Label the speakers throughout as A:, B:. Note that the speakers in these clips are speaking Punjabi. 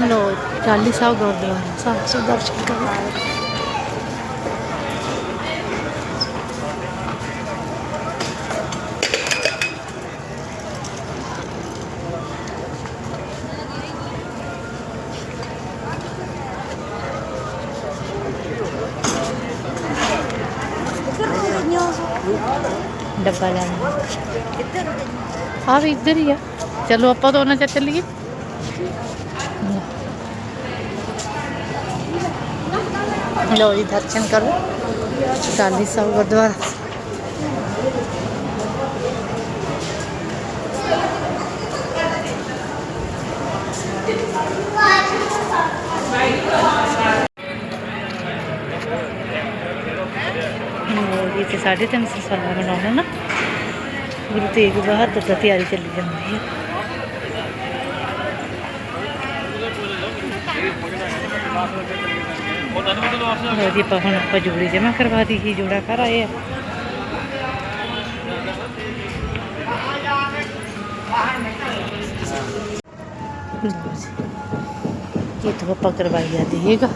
A: ہلو چالیس سال گردو سب سے درشن کر ڈبا لینا آپ ادھر ہی ہے چلو آپ تو چلیے ਉਹਨਾਂ ਚ ਚੱਲੀਏ ਲੋ ਜੀ ਦਰਸ਼ਨ ਕਰੋ ਚਾਲੀ ਸਾਹਿਬ ਗੁਰਦੁਆਰਾ ਲਓ ਜੀ ਤੇ 350 ਸਾਲਾਂ ਮਨਾਉਣਾ ਨਾ ਗੁਰੂ ਤੇਗ ਬਹਾਦਰ ਦਾ ਤਿਆਰੀ ਚੱਲੀ ਜਾਂਦੀ ਹੈ ਲਓ ਜੀ, ਆਪਾਂ ਹੁਣ ਆਪਾਂ ਜੋੜੀ ਜਮਾ ਕਰਵਾ ਦੀ ਸੀ, ਜੋੜਾ ਕਰ ਆਏ ਆ। ਲਓ ਜੀ, ਇਹ ਤਾਂ ਆਪਾਂ ਕਰਵਾਈ ਜਾਂਦੀ ਹੈਗਾ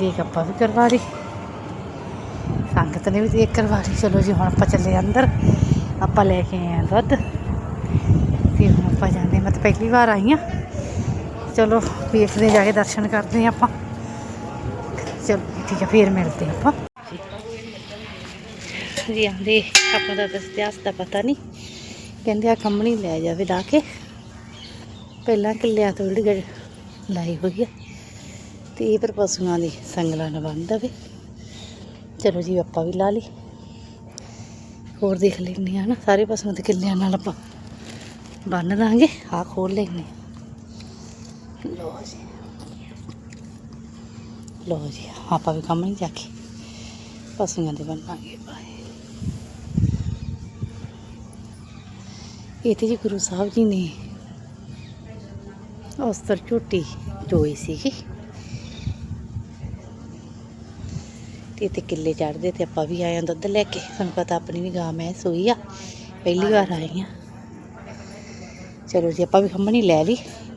A: ਦੇਖ ਆਪਾਂ ਵੀ ਕਰਵਾ ਲਈ। ਸੰਗਤ ਨੇ ਵੀ ਦੇਖ ਕਰਵਾ ਲਈ। ਚਲੋ ਜੀ, ਹੁਣ ਆਪਾਂ ਚੱਲੇ ਅੰਦਰ। ਆਪਾਂ ਲੈ ਕੇ ਆਏ ਆ ਦੁੱਧ। ਤੇ ਹੁਣ ਆਪਾਂ ਜਾਂਦੇ ਮੈਂ ਤਾਂ ਪਹਿਲੀ ਵਾਰ ਆਈ ਆ ਚਲੋ, ਵੇਖਦੇ ਜਾ ਕੇ ਦਰਸ਼ਨ ਕਰਦੇ ਆ ਆਪਾਂ। ਚਲੋ, ਠੀਕ ਹੈ, ਫੇਰ ਮਿਲਦੇ ਆ ਆਪਾਂ। ਜੀ ਆਂਦੇ, ਆਪਾਂ ਦਾ ਤਾਂ ਇਤਿਹਾਸ ਦਾ ਪਤਾ ਨਹੀਂ। ਕਹਿੰਦੇ ਆ ਕੰਮਣੀ ਲੈ ਜਾਵੇ ਲਾ ਕੇ। ਪਹਿਲਾਂ ਕਿੱਲਿਆਂ ਤੋਂ ਜਿਹੜੀ ਲਾਈ ਹੋਈ ਹੈ ਤੇ ਇਹ ਪਰ ਪਸ਼ੂਆਂ ਦੀ ਸੰਗਲਾਂ ਨਾਲ ਬੰਨ ਦੇਵੇ। ਚਲੋ ਜੀ, ਆਪਾਂ ਵੀ ਲਾ ਲਈ। ਹੋਰ ਦੇਖ ਲੈਂਦੇ ਆ ਨਾ, ਸਾਰੇ ਪਸ਼ੂਆਂ ਦੇ ਕਿੱਲਿਆਂ ਨਾਲ ਆਪਾਂ ਬੰਨ ਦਾਂਗੇ। ਆ ਖੋਲ ਲੈਂਦੇ ਲੋ ਜੀ। ਲੋ ਜੀ, ਆਪਾਂ ਵੀ ਕੰਮ ਨਹੀਂ ਜਾ ਕੇ ਪਸ਼ੂਆਂ ਦੇ ਬੰਨਾਂਗੇ ਬਾਏ ਇਹ ਜੀ ਗੁਰੂ ਸਾਹਿਬ ਜੀ ਨੇ ਉਸ ਤਰ ਝੋਟੀ ਚੋਈ ਸੀਗੀ। ਤੇ ਇੱਥੇ ਕਿੱਲੇ ਚੜਦੇ ਤੇ ਆਪਾਂ ਵੀ ਆਏ ਹਾਂ ਦੁੱਧ ਲੈ ਕੇ। ਤੁਹਾਨੂੰ ਪਤਾ ਆਪਣੀ ਵੀ ਗਾਂ ਮੈਂ ਸੋਈ ਆ। ਪਹਿਲੀ ਵਾਰ ਆਈ ਆ ਚਲੋ ਜੀ, ਆਪਾਂ ਵੀ ਖੰਮਣੀ ਲੈ ਲਈ।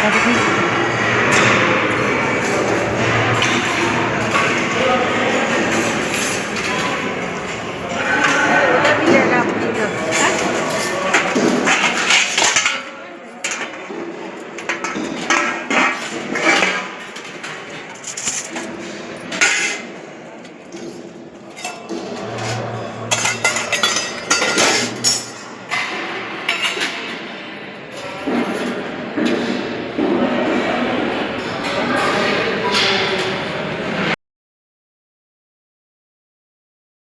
A: Have a great day.